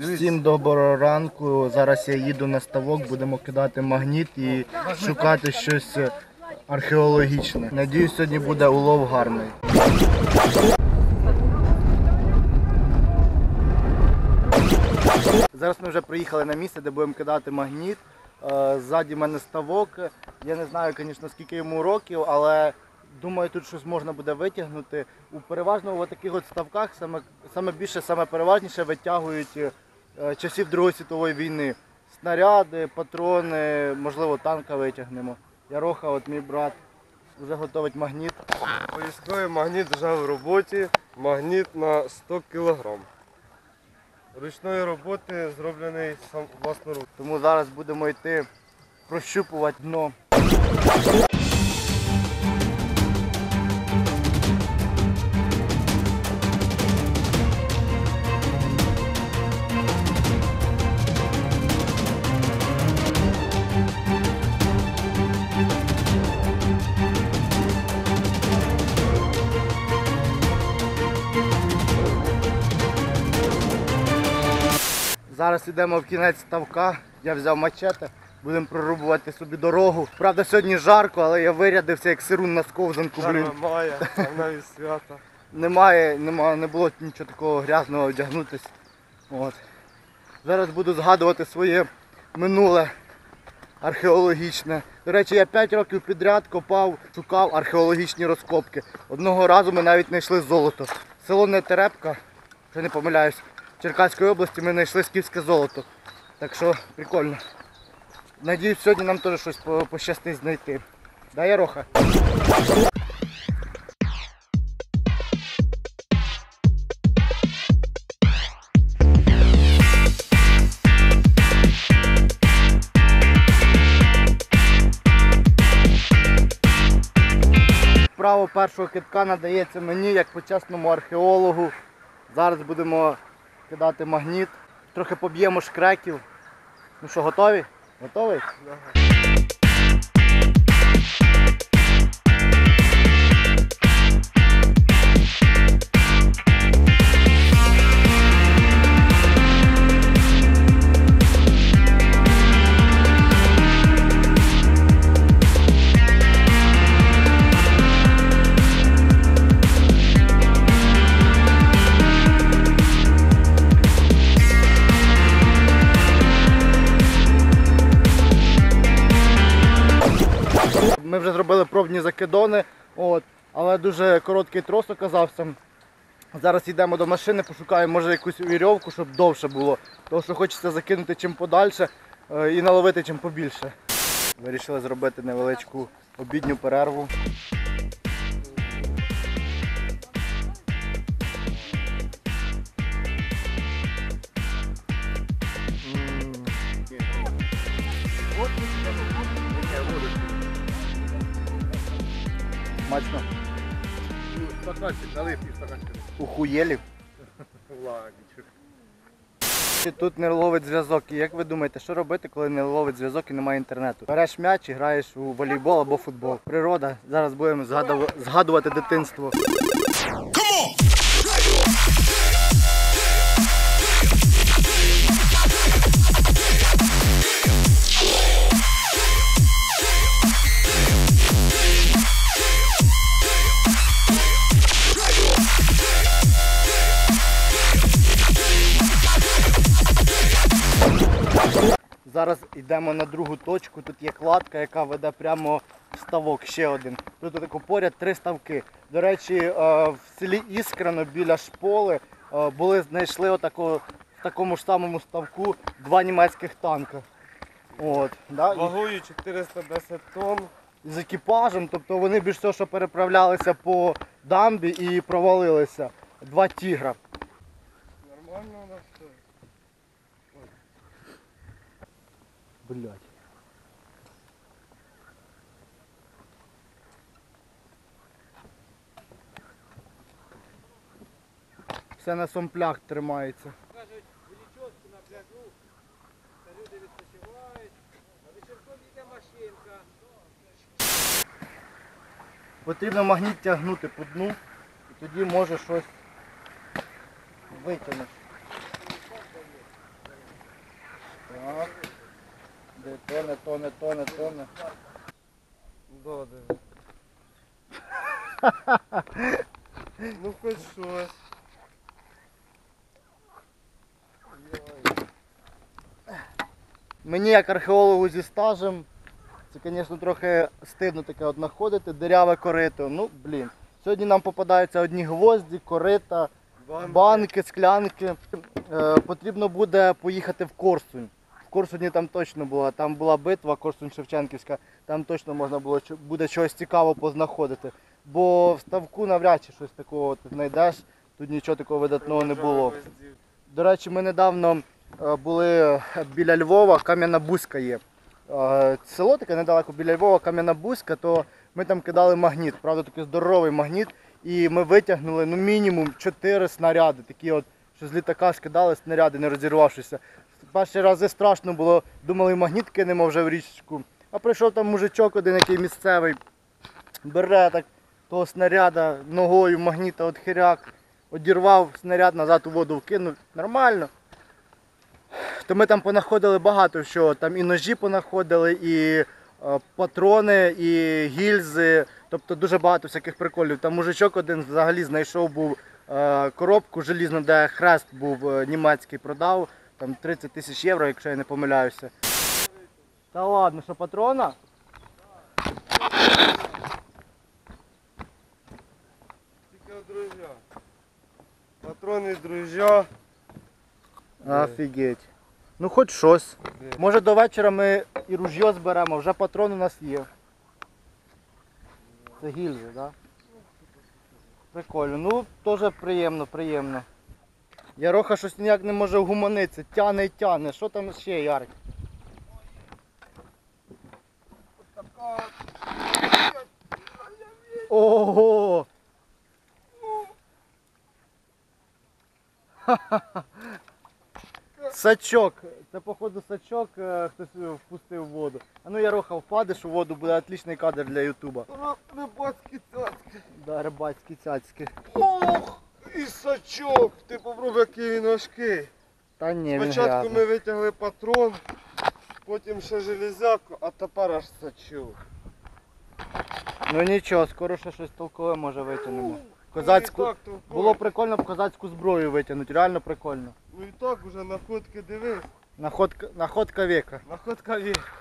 Всім доброго ранку. Зараз я їду на ставок, будемо кидати магніт і шукати щось археологічне. Надіюсь, сьогодні буде улов гарний. Зараз ми вже приїхали на місце, де будемо кидати магніт. Е, Ззаді мене ставок. Я не знаю, звісно, скільки йому років, але думаю, тут щось можна буде витягнути. У переважно у таких от ставках саме, саме більше, саме переважніше витягують е, часів Другої світової війни. Снаряди, патрони, можливо, танка витягнемо. Яроха, от мій брат, вже готовить магніт. Військовий магніт вже в роботі, магніт на 100 кг. Ручної роботи зроблений сам власноруч. Тому зараз будемо йти прощупувати дно. Зараз йдемо в кінець ставка. Я взяв мачете, будемо прорубувати собі дорогу. Правда, сьогодні жарко, але я вирядився як сирун на сковзанку. Блін. Жарма має, навіть свята. Немає, немає, не було нічого такого грязного одягнутись. От. Зараз буду згадувати своє минуле археологічне. До речі, я 5 років підряд копав, шукав археологічні розкопки. Одного разу ми навіть знайшли золото. Село Нетерепка, якщо не помиляюсь, Черкаської області ми знайшли скіфське золото. Так що прикольно. Надіюсь, сьогодні нам теж щось по- пощастить знайти. Да, Яроха? Право першого китка надається мені як почесному археологу. Зараз будемо кидати магніт. Трохи поб'ємо шкреків. Ну що, готові? Готовий? Ми вже зробили пробні закидони, от, але дуже короткий трос оказався. Зараз йдемо до машини, пошукаємо може якусь вірьовку, щоб довше було. Тому що хочеться закинути чим подальше е, і наловити чим побільше. Вирішили зробити невеличку обідню перерву. Смачно. Стаканчик, налив і стаканчик. Ухуєлів. Ладничок. Тут не ловить зв'язок. І як ви думаєте, що робити, коли не ловить зв'язок і немає інтернету? Береш м'яч і граєш у волейбол або футбол. Природа. Зараз будемо згадувати дитинство. Зараз йдемо на другу точку. Тут є кладка, яка веде прямо в ставок. Ще один. Тут тако поряд три ставки. До речі, е, в селі Іскрено біля шполи е, були знайшли отако, в такому ж самому ставку два німецьких танка. От, да? Вагою 410 тонн. з екіпажем, тобто вони більш того, що переправлялися по дамбі і провалилися. Два тігра. Нормально у нас все. Блять. Все на сомплях тримається. Кажуть, величоску на пляжу, та люди відпочивають, а вечірком йде машинка. Потрібно магніт тягнути по дну і тоді може щось витягнути. Тоне, тоне, тоне. Да, диви. ну хоч щось. Мені як археологу зі стажем, це, звісно, трохи стидно таке от знаходити, диряве корито. Ну, блін. Сьогодні нам попадаються одні гвозді, корита, Банки. банки, склянки. Е, потрібно буде поїхати в Корсунь. Корсуні там точно була, там була битва Корсунь Шевченківська, там точно можна було буде щось цікавого познаходити. Бо в ставку навряд чи щось такого ти знайдеш, тут нічого такого видатного не було. До речі, ми недавно е, були біля Львова, Кам'яна Бузька є. Е, Село таке недалеко біля Львова, Кам'яна Бузька, то ми там кидали магніт, правда, такий здоровий магніт. І ми витягнули ну, мінімум 4 снаряди, такі от, що з літака скидали снаряди, не розірвавшися. Перші рази страшно було, думали, магніт кинемо вже в річку. А прийшов там мужичок один, який місцевий, бере так того снаряда ногою магніта от хиряк, одірвав снаряд назад у воду вкинув. Нормально. То ми там понаходили багато що. Там і ножі понаходили, і е, патрони, і гільзи. Тобто дуже багато всяких приколів. Там мужичок один взагалі знайшов був е, коробку желізну, де хрест був е, німецький, продав. Там 30 тисяч євро, якщо я не помиляюся. Та ладно, що патрона? Тільки друзі. Патрони, друзі. Офігеть. Ну хоч щось. Може до вечора ми і ружьо зберемо, вже патрон у нас є. Це гільзи, так? Да? Прикольно. Ну, теж приємно, приємно. Яроха щось ніяк не може вгуманитися. Тяне і тяне. Що там ще, Ярик? Ого! Сачок. Це походу сачок е, хтось е, впустив в воду. А ну Яроха, впадеш у воду, буде отличний кадр для Ютуба. Рибацькі цацьки. Да, рибацькі цяцьки. Ох, і сачок. Ти попробуй, який він важкий. Та ні, він Спочатку грязний. ми витягли патрон, потім ще железяку, а тепер аж сачок. Ну нічого, скоро ще щось толкове може витягнемо. Козацьку. Ну, і так толково. Було прикольно б козацьку зброю витягнути, реально прикольно. Ну і так уже находки дивись. Находка, находка века. Находка вік.